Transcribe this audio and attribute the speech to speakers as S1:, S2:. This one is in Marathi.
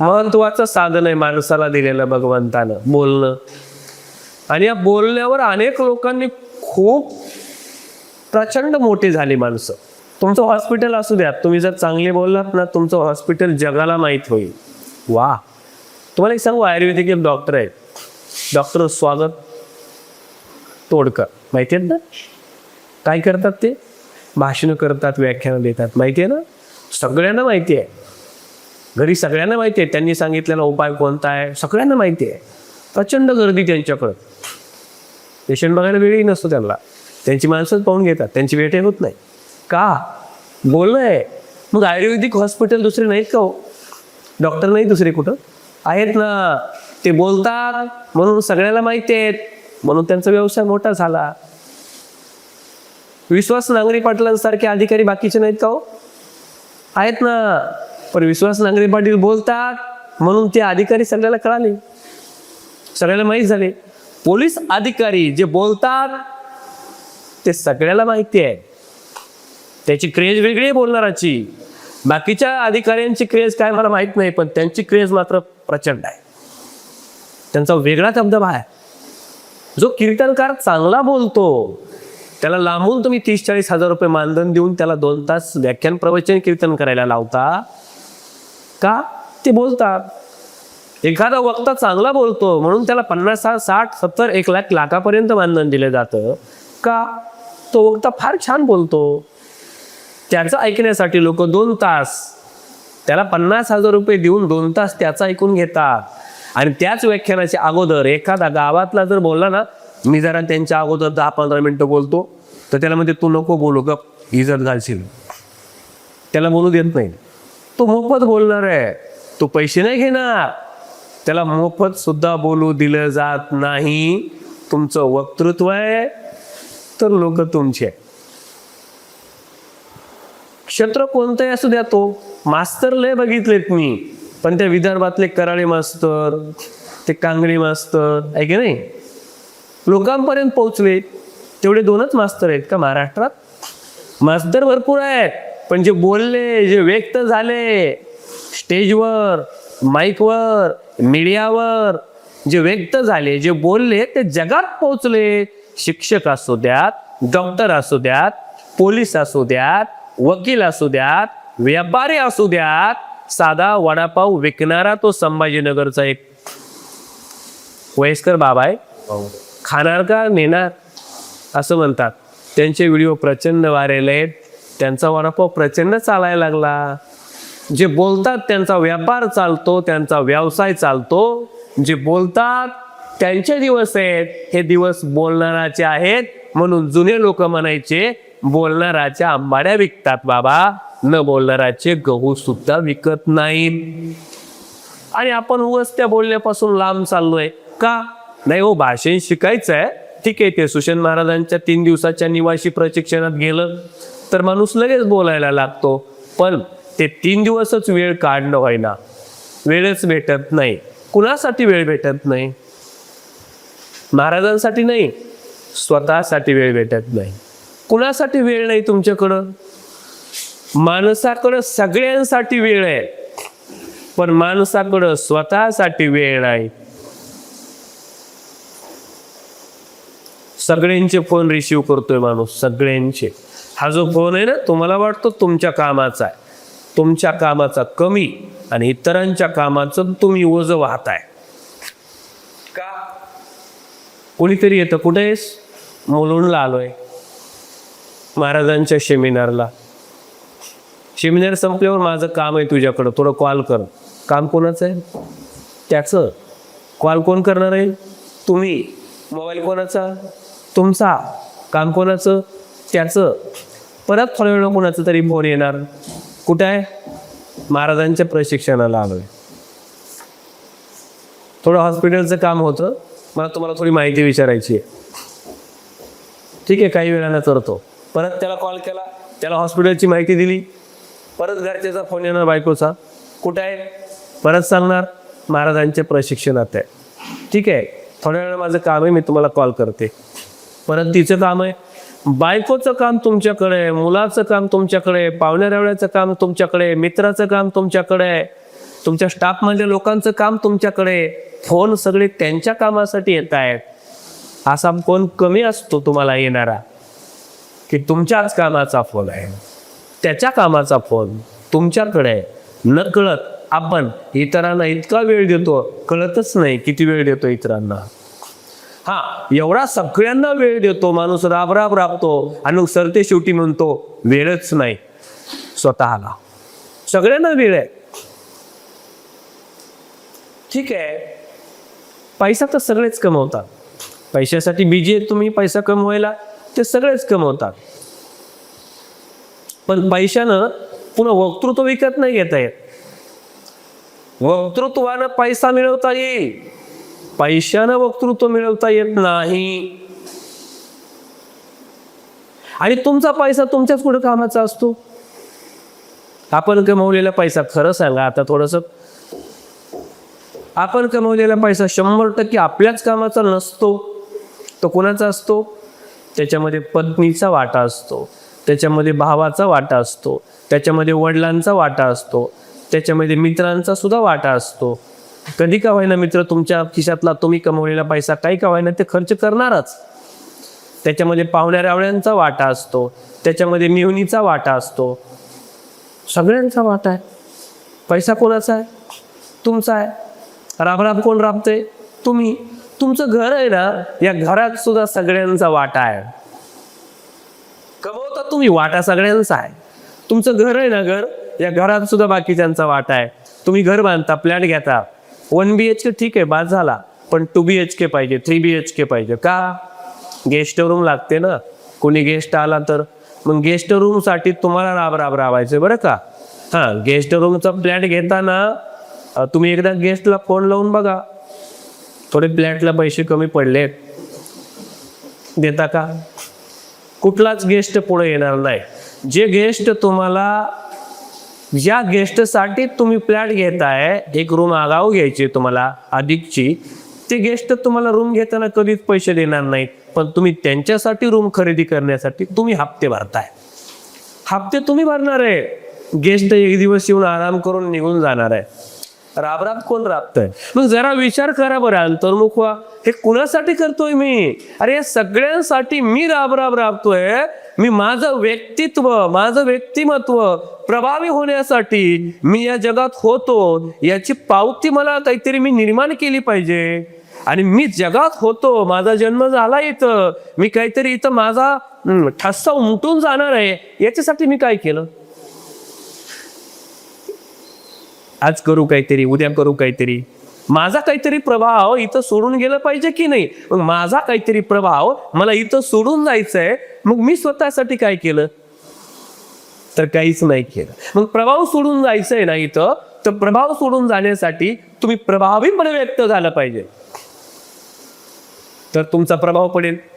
S1: महत्वाचं साधन आहे माणसाला दिलेलं भगवंतानं बोलणं. आणि या बोलण्यावर अनेक लोकांनी खूप प्रचंड मोठी झाली माणसं. तुमचं हॉस्पिटल असू द्या तुम्ही जर चांगले बोललात ना तुमचं हॉस्पिटल जगाला माहीत होईल. वा. तुम्हाला एक सांगू आयुर्वेदिक एक डॉक्टर आहेत. डॉक्टर स्वागत तोडकर. माहिती आहेत ना? काय करतात ते? भाषणं करतात व्याख्यानं देतात. माहिती आहे ना? सगळ्यांना माहिती आहे घरी सगळ्यांना माहिती आहे त्यांनी सांगितलेला उपाय कोणता आहे सगळ्यांना माहिती आहे. प्रचंड गर्दी त्यांच्याकडं. पेशंट बघायला वेळही नसतो त्यांना. त्यांची माणसंच पाहून घेतात त्यांची भेटही होत नाही. का? बोलणं आहे. मग आयुर्वेदिक हॉस्पिटल दुसरे नाहीत का हो? डॉक्टर नाही दुसरे कुठं? आहेत ना. ते बोलतात म्हणून सगळ्याला माहिती आहेत म्हणून त्यांचा व्यवसाय मोठा झाला. विश्वास नांगरी पाटलांसारखे अधिकारी बाकीचे नाहीत का हो? आहेत ना. पण विश्वास नांगरे पाटील बोलतात म्हणून ते अधिकारी सगळ्याला कळाले. सगळ्याला माहीत झाले. पोलीस अधिकारी जे बोलतात ते सगळ्याला माहिती आहे. त्याची क्रेज वेगळी आहे बोलणाराची बाकीच्या अधिकाऱ्यांची क्रेज काय मला माहीत नाही पण त्यांची क्रेज मात्र प्रचंड आहे. त्यांचा वेगळा धबधबा आहे. जो कीर्तनकार चांगला बोलतो त्याला लांबून तुम्ही तीस चाळीस हजार रुपये मानधन देऊन त्याला दोन तास व्याख्यान प्रवचन कीर्तन करायला लावता. का? ते बोलतात. एखादा वक्ता चांगला बोलतो म्हणून त्याला पन्नास साठ सत्तर एक लाख लाखापर्यंत मानधन दिलं जातं. का? तो वक्ता फार छान बोलतो. त्याचं ऐकण्यासाठी लोक दोन तास त्याला पन्नास हजार रुपये देऊन दोन तास त्याचं ऐकून घेतात. आणि त्याच व्याख्यानाच्या अगोदर एखादा गावातला जर बोलला ना मी जरा त्यांच्या अगोदर दहा पंधरा मिनटं बोलतो तर त्याला म्हणजे तू नको बोलू गप इजत घालशील त्याला बोलू देत नाही. तो मोफत बोलणार आहे. तो पैसे नाही घेणार. त्याला मोफत सुद्धा बोलू दिलं जात नाही. तुमचं वक्तृत्व आहे. तर लोक तुमचे. क्षेत्र कोणतंही असू द्या तो. मास्तर लय बघितलेत मी. पण त्या विदर्भातले कराळे मास्तर ते कांगडी मास्तर आहे की नाही? लोकांपर्यंत पोहोचले. तेवढे दोनच मास्तर आहेत का महाराष्ट्रात? मास्तर भरपूर आहेत. पण जे बोलले जे व्यक्त झाले स्टेजवर माईकवर मीडियावर जे व्यक्त झाले जे बोलले ते जगात पोहोचले. शिक्षक असू द्यात डॉक्टर असू द्यात पोलीस असू द्यात वकील असू द्यात व्यापारी असू द्यात साधा वडापाव विकणारा तो संभाजीनगरचा एक वयस्कर बाबा आहे. खाणार का नेणार? असं म्हणतात. त्यांचे व्हिडिओ प्रचंड व्हायरल आहेत. त्यांचा वडापाव प्रचंड चालायला लागला. जे बोलतात त्यांचा व्यापार चालतो त्यांचा व्यवसाय चालतो जे बोलतात त्यांचे दिवस आहेत हे दिवस बोलणाराचे आहेत म्हणून जुने लोक म्हणायचे बोलणाराच्या आंबाड्या विकतात बाबा न बोलणाराचे गहू सुद्धा विकत नाहीत. आणि आपण उगाच त्या बोलण्यापासून लांब चाललोय. का? नाही हो भाषण शिकायचं आहे ठीक आहे ते. सुशन महाराजांच्या तीन दिवसाच्या निवासी प्रशिक्षणात गेलं तर माणूस लगेच बोलायला लागतो. पण ते तीन दिवसच वेळ काढणं होईना. वेळच भेटत नाही. कुणासाठी वेळ भेटत नाही? महाराजांसाठी नाही. स्वतःसाठी वेळ भेटत नाही. कुणासाठी वेळ नाही तुमच्याकडं? माणसाकडं सगळ्यांसाठी वेळ आहे. पण माणसाकडं स्वतःसाठी वेळ नाही. सगळ्यांचे फोन रिसीव करतोय माणूस सगळ्यांचे. हा जो फोन आहे ना तुम्हाला वाटतो तुमच्या कामाचा आहे. तुमच्या कामाचा कमी आणि इतरांच्या कामाचं तुम्ही ओझ वाहताय. का? कोणीतरी येतं कुठे आहेस? मुलुंडला आलोय. महाराजांच्या सेमिनारला सेमिनार संपल्यावर माझं काम आहे तुझ्याकडं थोडं कॉल कर. काम कोणाचं आहे? त्याचं. कॉल कोण करणार आहे? तुम्ही. मोबाईल कोणाचा? तुमचा काम कोणाचं? त्याचं. परत थोड्या वेळ कोणाचं तरी फोन येणार. कुठं आहे? महाराजांच्या प्रशिक्षणाला आलोय. थोडं हॉस्पिटलचं काम होतं. मला तुम्हाला थोडी माहिती विचारायची आहे. ठीक आहे काही वेळानं करतो. परत त्याला कॉल केला. त्याला हॉस्पिटलची माहिती दिली. परत घरच्याचा फोन येणार बायकोचा. कुठं आहे? परत सांगणार. महाराजांच्या प्रशिक्षणात आहे. ठीक आहे. थोड्या वेळा माझं काम आहे मी तुम्हाला कॉल करते. परत तिचं काम आहे. बायकोचं काम तुमच्याकडे आहे मुलाचं काम तुमच्याकडे आहे पाहुण्यारावळ्याचं काम तुमच्याकडे आहे मित्राचं काम तुमच्याकडे आहे. तुमच्या स्टाफमधल्या लोकांचं काम तुमच्याकडे फोन सगळे त्यांच्या कामासाठी येत आहेत. असा फोन कमी असतो तुम्हाला येणारा. की तुमच्याच कामाचा फोन आहे. त्याच्या कामाचा फोन तुमच्याकडे आहे. न कळत आपण इतरांना इतका वेळ देतो. कळतच नाही किती वेळ देतो इतरांना. हा एवढा सगळ्यांना वेळ देतो माणूस राबराब राबतो आणि मग सरते शेवटी म्हणतो वेळच नाही स्वतःला. सगळ्यांना वेळ आहे. ठीक आहे. पैसा तर सगळेच कमवतात. पैशासाठी बीजी आहेत तुम्ही पैसा कमवायला ते सगळेच कमवतात. पण पैशानं पुन्हा वक्तृत्व विकत नाही घेता येत. वक्तृत्वानं पैसा मिळवता येईल. पैशानं वक्तृत्व मिळवता येत नाही. आणि तुमचा पैसा तुमच्याच कुठं कामाचा असतो. आपण कमवलेला पैसा खरं सांगा आता थोडस आपण कमवलेला पैसा शंभर टक्के आपल्याच कामाचा नसतो. तो कोणाचा असतो? त्याच्यामध्ये पत्नीचा वाटा असतो. त्याच्यामध्ये भावाचा वाटा असतो. त्याच्यामध्ये वडिलांचा वाटा असतो. त्याच्यामध्ये मित्रांचा सुद्धा वाटा असतो. कधी का होईना मित्र तुमच्या खिशातला तुम्ही कमवलेला पैसा काही का होईना ते खर्च करणारच. त्याच्यामध्ये पाहुण्या रावळ्यांचा वाटा असतो त्याच्यामध्ये मिवणीचा वाटा असतो. सगळ्यांचा वाटा आहे. पैसा कोणाचा आहे? तुमचा आहे. राबराब कोण राबते? तुम्ही. तुमचं घर आहे ना या घरात सुद्धा सगळ्यांचा वाटा आहे. कमवता तुम्ही वाटा सगळ्यांचा आहे. तुमचं घर आहे ना घर या घरात सुद्धा बाकीच्यांचा वाटा आहे. तुम्ही घर बांधता फ्लॅट घेता. वन बी एच के ठीक आहे बाद झाला. पण टू बी एच के पाहिजे थ्री बी एच के पाहिजे. का? गेस्ट रूम लागते ना. कोणी गेस्ट आला तर. मग गेस्ट रूमसाठी तुम्हाला राब राब राबायचं बरं का? हां गेस्ट रूमचा फ्लॅट घेताना तुम्ही एकदा गेस्टला फोन लावून बघा. थोडे फ्लॅटला पैसे कमी पडले देता का? कुठलाच गेस्ट पुढे येणार नाही. जे गेस्ट तुम्हाला ज्या गेस्टसाठी तुम्ही फ्लॅट घेताय एक रूम आगाऊ घ्यायची तुम्हाला अधिकची. ते गेस्ट तुम्हाला रूम घेताना कधीच पैसे देणार नाहीत पण तुम्ही त्यांच्यासाठी रूम खरेदी करण्यासाठी तुम्ही हप्ते भरताय. हप्ते तुम्ही भरणार आहे. गेस्ट एक दिवस येऊन आराम करून निघून जाणार आहे. राबराब कोण राबतंय. मग जरा विचार करा बरं अंतर्मुख व्हा हे कुणासाठी करतोय मी? अरे या सगळ्यांसाठी मी राबराब राबतोय. मी माझं व्यक्तित्व माझं व्यक्तिमत्व प्रभावी होण्यासाठी मी या जगात होतो. याची पावती मला काहीतरी मी निर्माण केली पाहिजे. आणि मी जगात होतो. माझा जन्म झाला इथं. मी काहीतरी इथं माझा ठस्सा उमटून जाणार आहे. याच्यासाठी मी काय केलं? आज करू काहीतरी उद्या करू काहीतरी. माझा काहीतरी प्रभाव इथं सोडून गेला पाहिजे की नाही? मग माझा काहीतरी प्रभाव मला इथं सोडून जायचं आहे मग मी स्वतःसाठी काय केलं? तर काहीच नाही केलं. मग प्रभाव सोडून जायचंय ना इथं तर प्रभाव सोडून जाण्यासाठी तुम्ही प्रभावीपणे व्यक्त झालं पाहिजे. तर तुमचा प्रभाव पडेल.